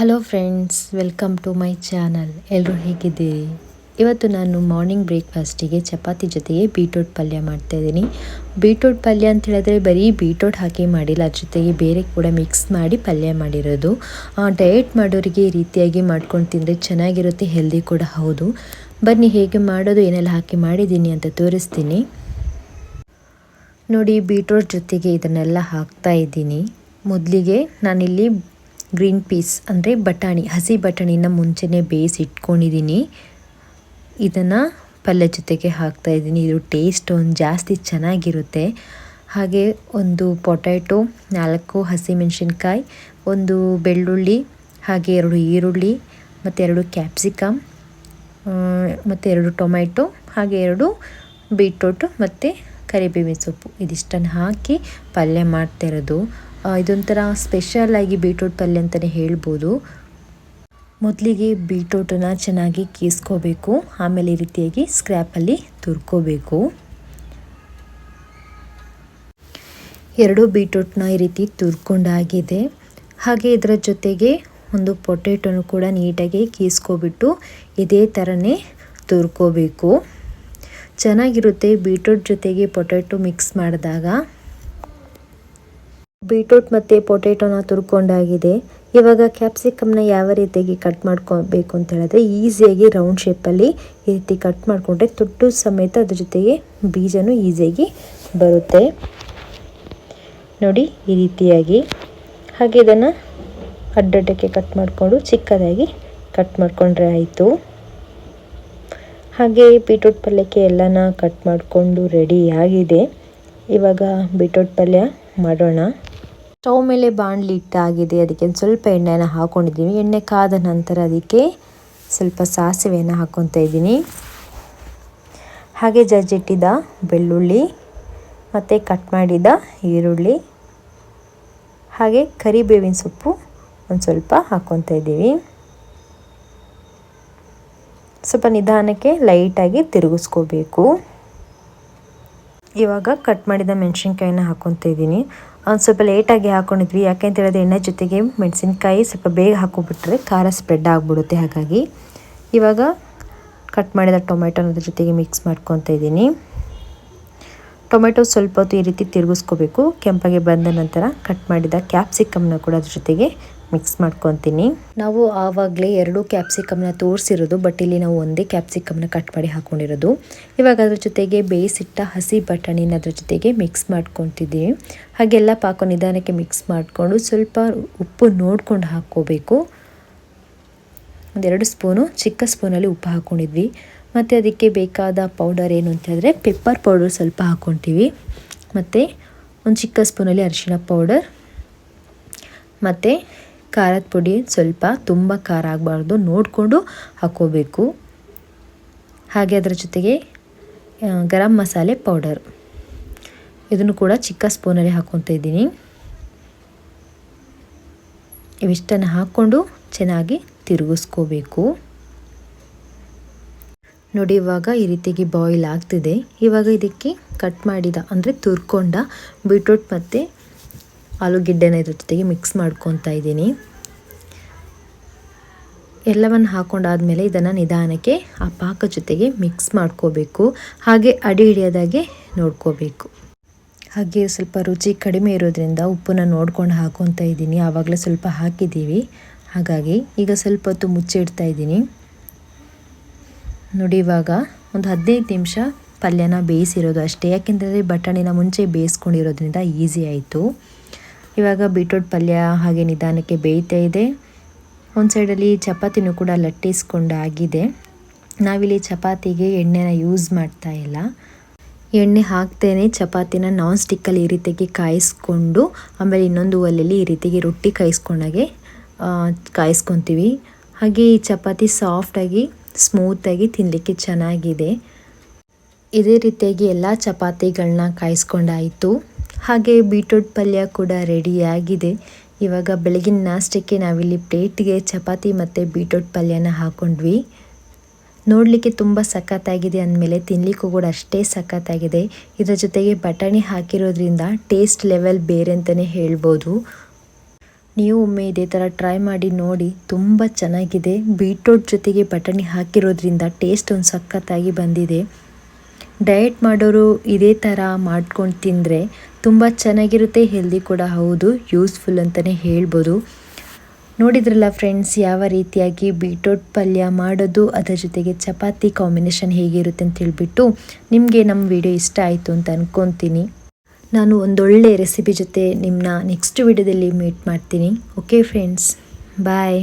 Hello friends welcome to my channel ಎಲ್ಲರೂ ಹೇಗಿದ್ದೀರಿ? ಇವತ್ತು ನಾನು ಮಾರ್ನಿಂಗ್ ಬ್ರೇಕ್ಫಾಸ್ಟಿಗೆ ಚಪಾತಿ ಜೊತೆಗೆ ಬೀಟ್ರೂಟ್ ಪಲ್ಯ ಮಾಡ್ತಾಯಿದ್ದೀನಿ ಬೀಟ್ರೂಟ್ ಪಲ್ಯ ಅಂತ ಹೇಳಿದ್ರೆ ಬರೀ ಬೀಟ್ರೂಟ್ ಹಾಕಿ ಮಾಡಿಲ್ಲ ಅದ್ರ ಜೊತೆಗೆ ಬೇರೆ ಕೂಡ ಮಿಕ್ಸ್ ಮಾಡಿ ಪಲ್ಯ ಮಾಡಿರೋದು. ಡಯಟ್ ಮಾಡೋರಿಗೆ ಈ ರೀತಿಯಾಗಿ ಮಾಡ್ಕೊಂಡು ತಿಂದರೆ ಚೆನ್ನಾಗಿರುತ್ತೆ ಹೆಲ್ದಿ ಕೂಡ ಹೌದು. ಬನ್ನಿ, ಹೇಗೆ ಮಾಡೋದು, ಏನೆಲ್ಲ ಹಾಕಿ ಮಾಡಿದ್ದೀನಿ ಅಂತ ತೋರಿಸ್ತೀನಿ. ನೋಡಿ ಬೀಟ್ರೋಟ್ ಜೊತೆಗೆ ಇದನ್ನೆಲ್ಲ ಹಾಕ್ತಾ ಇದ್ದೀನಿ. ಮೊದಲಿಗೆ ನಾನಿಲ್ಲಿ ಗ್ರೀನ್ ಪೀಸ್ ಅಂದರೆ ಬಟಾಣಿ, ಹಸಿ ಬಟಾಣಿನ ಮುಂಚೆನೇ ಬೇಯಿಸಿ ಇಟ್ಕೊಂಡಿದ್ದೀನಿ ಇದನ್ನು ಪಲ್ಯ ಜೊತೆಗೆ ಹಾಕ್ತಾ ಇದ್ದೀನಿ ಇದು ಟೇಸ್ಟ್ ಒಂದು ಜಾಸ್ತಿ ಚೆನ್ನಾಗಿರುತ್ತೆ. ಹಾಗೆ ಒಂದು ಪೊಟ್ಯಾಟೊ ನಾಲ್ಕು ಹಸಿಮೆಣಸಿನ್ಕಾಯಿ ಒಂದು ಬೆಳ್ಳುಳ್ಳಿ, ಹಾಗೆ ಎರಡು ಈರುಳ್ಳಿ, ಮತ್ತು ಎರಡು ಕ್ಯಾಪ್ಸಿಕಮ್ ಮತ್ತು ಎರಡು ಟೊಮೆಟೊ ಹಾಗೆ ಎರಡು ಬೀಟ್ರೂಟು ಮತ್ತು ಕರಿಬೇವಿನ ಸೊಪ್ಪು. ಇದಿಷ್ಟನ್ನು ಹಾಕಿ ಪಲ್ಯ ಮಾಡ್ತಿರೋದು ಇದೊಂಥರ ಸ್ಪೆಷಲಾಗಿ ಬೀಟ್ರೂಟ್ ಪಲ್ಯ ಅಂತಲೇ ಹೇಳ್ಬೋದು. ಮೊದಲಿಗೆ ಬೀಟ್ರೂಟನ್ನು ಚೆನ್ನಾಗಿ ಕೀಸ್ಕೋಬೇಕು. ಆಮೇಲೆ ಈ ರೀತಿಯಾಗಿ ಸ್ಕ್ರ್ಯಾಪಲ್ಲಿ ತುರ್ಕೋಬೇಕು. ಎರಡು ಬೀಟ್ರೂಟ್ನ ಈ ರೀತಿ ತುರ್ಕೊಂಡಾಗಿದೆ. ಹಾಗೆ ಇದರ ಜೊತೆಗೆ ಒಂದು ಪೊಟೆಟೊನು ಕೂಡ ನೀಟಾಗಿ ಕೀಸ್ಕೊಬಿಟ್ಟು ಇದೇ ಥರನೇ ತುರ್ಕೋಬೇಕು. ಚೆನ್ನಾಗಿರುತ್ತೆ ಬೀಟ್ರೂಟ್ ಜೊತೆಗೆ ಪೊಟೆಟೊ ಮಿಕ್ಸ್ ಮಾಡಿದಾಗ. ಬೀಟ್ರೂಟ್ ಮತ್ತು ಪೊಟೆಟೊನ ತುರ್ಕೊಂಡಾಗಿದೆ. ಇವಾಗ ಕ್ಯಾಪ್ಸಿಕಮ್ನ ಯಾವ ರೀತಿಯಾಗಿ ಕಟ್ ಮಾಡ್ಕೋಬೇಕು ಅಂತ ಹೇಳಿದ್ರೆ, ಈಸಿಯಾಗಿ ರೌಂಡ್ ಶೇಪಲ್ಲಿ ಈ ರೀತಿ ಕಟ್ ಮಾಡಿಕೊಂಡ್ರೆ ತುಟ್ಟು ಸಮೇತ ಅದ್ರ ಜೊತೆಗೆ ಬೀಜನೂ ಈಸಿಯಾಗಿ ಬರುತ್ತೆ. ನೋಡಿ, ಈ ರೀತಿಯಾಗಿ. ಹಾಗೆ ಇದನ್ನು ಅಡ್ಡಡ್ಡಕ್ಕೆ ಕಟ್ ಮಾಡಿಕೊಂಡು ಚಿಕ್ಕದಾಗಿ ಕಟ್ ಮಾಡಿಕೊಂಡ್ರೆ ಆಯಿತು. ಹಾಗೆ ಬೀಟ್ರೂಟ್ ಪಲ್ಯಕ್ಕೆ ಎಲ್ಲನ ಕಟ್ ಮಾಡಿಕೊಂಡು ರೆಡಿಯಾಗಿದೆ ಇವಾಗ ಬೀಟ್ರೂಟ್ ಪಲ್ಯ ಮಾಡೋಣ. ಸ್ಟವ್ ಮೇಲೆ ಬಾಣಲಿ ಇಟ್ಟಾಗಿದೆ. ಅದಕ್ಕೆ ಸ್ವಲ್ಪ ಎಣ್ಣೆನ ಹಾಕೊಂಡಿದ್ದೀನಿ. ಎಣ್ಣೆ ಕಾದ ನಂತರ ಅದಕ್ಕೆ ಸ್ವಲ್ಪ ಸಾಸಿವೆಯನ್ನು ಹಾಕ್ಕೊತಾ ಇದ್ದೀನಿ. ಹಾಗೆ ಜಜ್ಜಿಟ್ಟಿದ್ದ ಬೆಳ್ಳುಳ್ಳಿ ಮತ್ತು ಕಟ್ ಮಾಡಿದ ಈರುಳ್ಳಿ, ಹಾಗೆ ಕರಿಬೇವಿನ ಸೊಪ್ಪು ಒಂದು ಸ್ವಲ್ಪ ಹಾಕ್ಕೊತಾ ಇದ್ದೀವಿ. ಸ್ವಲ್ಪ ನಿಧಾನಕ್ಕೆ ಲೈಟಾಗಿ ತಿರುಗಿಸ್ಕೋಬೇಕು. ಇವಾಗ ಕಟ್ ಮಾಡಿದ ಮೆಣಸಿನ್ಕಾಯಿನ ಹಾಕ್ಕೊತಾ ಇದ್ದೀನಿ. ಒಂದು ಸ್ವಲ್ಪ ಲೇಟಾಗಿ ಹಾಕ್ಕೊಂಡಿದ್ವಿ ಯಾಕೆ ಅಂತ ಹೇಳಿದ್ರೆ ಎಣ್ಣೆ ಜೊತೆಗೆ ಮೆಣಸಿನ್ಕಾಯಿ ಸ್ವಲ್ಪ ಬೇಗ ಹಾಕೋಬಿಟ್ರೆ ಖಾರ ಸ್ಪ್ರೆಡ್ ಆಗಿಬಿಡುತ್ತೆ. ಹಾಗಾಗಿ ಇವಾಗ ಕಟ್ ಮಾಡಿದ ಟೊಮೆಟೊನ ಜೊತೆಗೆ ಮಿಕ್ಸ್ ಮಾಡ್ಕೊತಾ ಇದ್ದೀನಿ. ಟೊಮೆಟೊ ಸ್ವಲ್ಪ ಹೊತ್ತು ಈ ರೀತಿ ತಿರುಗಿಸ್ಕೋಬೇಕು. ಕೆಂಪಗೆ ಬಂದ ನಂತರ ಕಟ್ ಮಾಡಿದ ಕ್ಯಾಪ್ಸಿಕಮ್ನ ಕೂಡ ಅದ್ರ ಜೊತೆಗೆ ಮಿಕ್ಸ್ ಮಾಡ್ಕೊತೀನಿ. ನಾವು ಆವಾಗಲೇ ಎರಡು ಕ್ಯಾಪ್ಸಿಕಮ್ನ ತೋರಿಸಿರೋದು ಬಟ್ ಇಲ್ಲಿ ನಾವು ಒಂದೇ ಕ್ಯಾಪ್ಸಿಕಮ್ನ ಕಟ್ ಮಾಡಿ ಹಾಕೊಂಡಿರೋದು. ಇವಾಗ ಅದ್ರ ಜೊತೆಗೆ ಬೇಯಿಸಿಟ್ಟ ಹಸಿ ಬಟಾಣಿನ ಅದ್ರ ಜೊತೆಗೆ ಮಿಕ್ಸ್ ಮಾಡ್ಕೊತಿದ್ದೀವಿ ಹಾಗೆಲ್ಲ ಪಾಕ ನಿಧಾನಕ್ಕೆ ಮಿಕ್ಸ್ ಮಾಡಿಕೊಂಡು ಸ್ವಲ್ಪ ಉಪ್ಪು ನೋಡ್ಕೊಂಡು ಹಾಕ್ಕೋಬೇಕು. ಒಂದೆರಡು ಸ್ಪೂನು, ಚಿಕ್ಕ ಸ್ಪೂನಲ್ಲಿ ಉಪ್ಪು ಹಾಕ್ಕೊಂಡಿದ್ವಿ ಮತ್ತು ಅದಕ್ಕೆ ಬೇಕಾದ ಪೌಡರ್ ಏನು ಅಂತ ಪೆಪ್ಪರ್ ಪೌಡರ್ ಸ್ವಲ್ಪ ಹಾಕ್ಕೊತೀವಿ ಮತ್ತು ಒಂದು ಚಿಕ್ಕ ಸ್ಪೂನಲ್ಲಿ ಅರಿಶಿನ ಪೌಡರ್ ಮತ್ತು ಖಾರದ ಪುಡಿ ಸ್ವಲ್ಪ ತುಂಬ ಖಾರ ಆಗಬಾರ್ದು. ನೋಡಿಕೊಂಡು ಹಾಕೋಬೇಕು. ಹಾಗೆ ಅದರ ಜೊತೆಗೆ ಗರಂ ಮಸಾಲೆ ಪೌಡರ್ ಇದನ್ನು ಕೂಡ ಚಿಕ್ಕ ಸ್ಪೂನಲ್ಲಿ ಹಾಕ್ಕೊತ ಇದ್ದೀನಿ. ಇವಿಷ್ಟನ್ನು ಹಾಕ್ಕೊಂಡು ಚೆನ್ನಾಗಿ ತಿರುಗಿಸ್ಕೋಬೇಕು. ನೋಡಿ, ಇವಾಗ ಈ ರೀತಿಗೆ ಬಾಯ್ಲ್ ಆಗ್ತಿದೆ. ಇವಾಗ ಇದಕ್ಕೆ ಕಟ್ ಮಾಡಿದ, ಅಂದರೆ ತುರ್ಕೊಂಡ ಬೀಟ್ರೂಟ್ ಮತ್ತು ಆಲೂಗೆಡ್ಡೆನ ಇದ್ರ ಜೊತೆಗೆ ಮಿಕ್ಸ್ ಮಾಡ್ಕೊತಾ ಇದ್ದೀನಿ. ಎಲ್ಲವನ್ನು ಹಾಕೊಂಡಾದ್ಮೇಲೆ ಇದನ್ನು ನಿಧಾನಕ್ಕೆ ಆ ಪಾಕ ಜೊತೆಗೆ ಮಿಕ್ಸ್ ಮಾಡ್ಕೋಬೇಕು. ಹಾಗೆ ಅಡಿ ಹಿಡಿಯೋದಾಗೆ ನೋಡ್ಕೋಬೇಕು. ಹಾಗೆ ಸ್ವಲ್ಪ ರುಚಿ ಕಡಿಮೆ ಇರೋದ್ರಿಂದ ಉಪ್ಪನ್ನ ನೋಡ್ಕೊಂಡು ಹಾಕೊತಾ ಇದ್ದೀನಿ. ಆವಾಗಲೇ ಸ್ವಲ್ಪ ಹಾಕಿದ್ದೀವಿ. ಹಾಗಾಗಿ ಈಗ ಸ್ವಲ್ಪ ಹೊತ್ತು ಮುಚ್ಚಿಡ್ತಾ ಇದ್ದೀನಿ. ನೋಡಿ ಇವಾಗ ಒಂದು ಹದಿನೈದು ನಿಮಿಷ ಪಲ್ಯನ ಬೇಯಿಸಿರೋದು ಅಷ್ಟೇ. ಯಾಕೆಂದರೆ ಬಟಾಣಿನ ಮುಂಚೆ ಬೇಯಿಸ್ಕೊಂಡಿರೋದ್ರಿಂದ ಈಸಿ ಆಯಿತು. ಇವಾಗ ಬೀಟ್ರೂಟ್ ಪಲ್ಯ ಹಾಗೆ ನಿಧಾನಕ್ಕೆ ಬೇಯ್ತಾ ಇದೆ. ಒಂದು ಸೈಡಲ್ಲಿ ಚಪಾತಿನೂ ಕೂಡ ಲಟ್ಟಿಸ್ಕೊಂಡು ಆಗಿದೆ. ನಾವಿಲ್ಲಿ ಚಪಾತಿಗೆ ಎಣ್ಣೆನ ಯೂಸ್ ಮಾಡ್ತಾ ಇಲ್ಲ. ಎಣ್ಣೆ ಹಾಕ್ತೇನೆ, ಚಪಾತಿನ ನಾನ್ ಸ್ಟಿಕ್ಕಲ್ಲಿ ಈ ರೀತಿಯಾಗಿ ಕಾಯಿಸ್ಕೊಂಡು, ಆಮೇಲೆ ಇನ್ನೊಂದು ಒಲೆಯಲ್ಲಿ ಈ ರೀತಿಯಾಗಿ ರೊಟ್ಟಿ ಕಾಯಿಸ್ಕೊಂಡಾಗೆ ಕಾಯಿಸ್ಕೊತೀವಿ. ಹಾಗೆ ಈ ಚಪಾತಿ ಸಾಫ್ಟಾಗಿ ಸ್ಮೂತಾಗಿ ತಿನ್ನಲಿಕ್ಕೆ ಚೆನ್ನಾಗಿದೆ. ಇದೇ ರೀತಿಯಾಗಿ ಎಲ್ಲ ಚಪಾತಿಗಳನ್ನ ಕಾಯಿಸ್ಕೊಂಡಾಯಿತು. ಹಾಗೆ ಬೀಟ್ರೂಟ್ ಪಲ್ಯ ಕೂಡ ರೆಡಿಯಾಗಿದೆ ಇವಾಗ ಬೆಳಗಿನ ನಾಷ್ಟಕ್ಕೆ ನಾವಿಲ್ಲಿ ಪ್ಲೇಟ್ಗೆ ಚಪಾತಿ ಮತ್ತು ಬೀಟ್ರೂಟ್ ಪಲ್ಯನ ಹಾಕ್ಕೊಂಡ್ವಿ ನೋಡಲಿಕ್ಕೆ ತುಂಬ ಸಖತ್ತಾಗಿದೆ ಅಂದಮೇಲೆ ತಿನ್ನಲಿಕ್ಕೂ ಕೂಡ ಅಷ್ಟೇ ಸಖತ್ತಾಗಿದೆ. ಇದರ ಜೊತೆಗೆ ಬಟಾಣಿ ಹಾಕಿರೋದ್ರಿಂದ ಟೇಸ್ಟ್ ಲೆವೆಲ್ ಬೇರೆ ಅಂತಲೇ ಹೇಳ್ಬೋದು. ನೀವು ಒಮ್ಮೆ ಇದೇ ಥರ ಟ್ರೈ ಮಾಡಿ ನೋಡಿ ತುಂಬ ಚೆನ್ನಾಗಿದೆ. ಬೀಟ್ರೂಟ್ ಜೊತೆಗೆ ಬಟಾಣಿ ಹಾಕಿರೋದ್ರಿಂದ ಟೇಸ್ಟ್ ಒಂದು ಸಖತ್ತಾಗಿ ಬಂದಿದೆ. ಡಯಟ್ ಮಾಡೋರು ಇದೇ ಥರ ಮಾಡ್ಕೊಂಡು ತಿಂದರೆ ತುಂಬ ಚೆನ್ನಾಗಿರುತ್ತೆ ಹೆಲ್ದಿ ಕೂಡ, ಹೌದು ಯೂಸ್ಫುಲ್ ಅಂತಲೇ ಹೇಳ್ಬೋದು. ನೋಡಿದ್ರಲ್ಲ ಫ್ರೆಂಡ್ಸ್ ಯಾವ ರೀತಿಯಾಗಿ ಬೀಟ್ರೋಟ್ ಪಲ್ಯ ಮಾಡೋದು, ಅದರ ಜೊತೆಗೆ ಚಪಾತಿ ಕಾಂಬಿನೇಷನ್ ಹೇಗಿರುತ್ತೆ ಅಂತ ಹೇಳಿಬಿಟ್ಟು ನಿಮಗೆ ನಮ್ಮ ವಿಡಿಯೋ ಇಷ್ಟ ಆಯಿತು ಅಂತ ಅಂದ್ಕೊತೀನಿ ನಾನು ಒಂದೊಳ್ಳೆ ರೆಸಿಪಿ ಜೊತೆ ನಿಮ್ಮನ್ನ ನೆಕ್ಸ್ಟ್ ವಿಡಿಯೋದಲ್ಲಿ ಮೀಟ್ ಮಾಡ್ತೀನಿ. Okay friends bye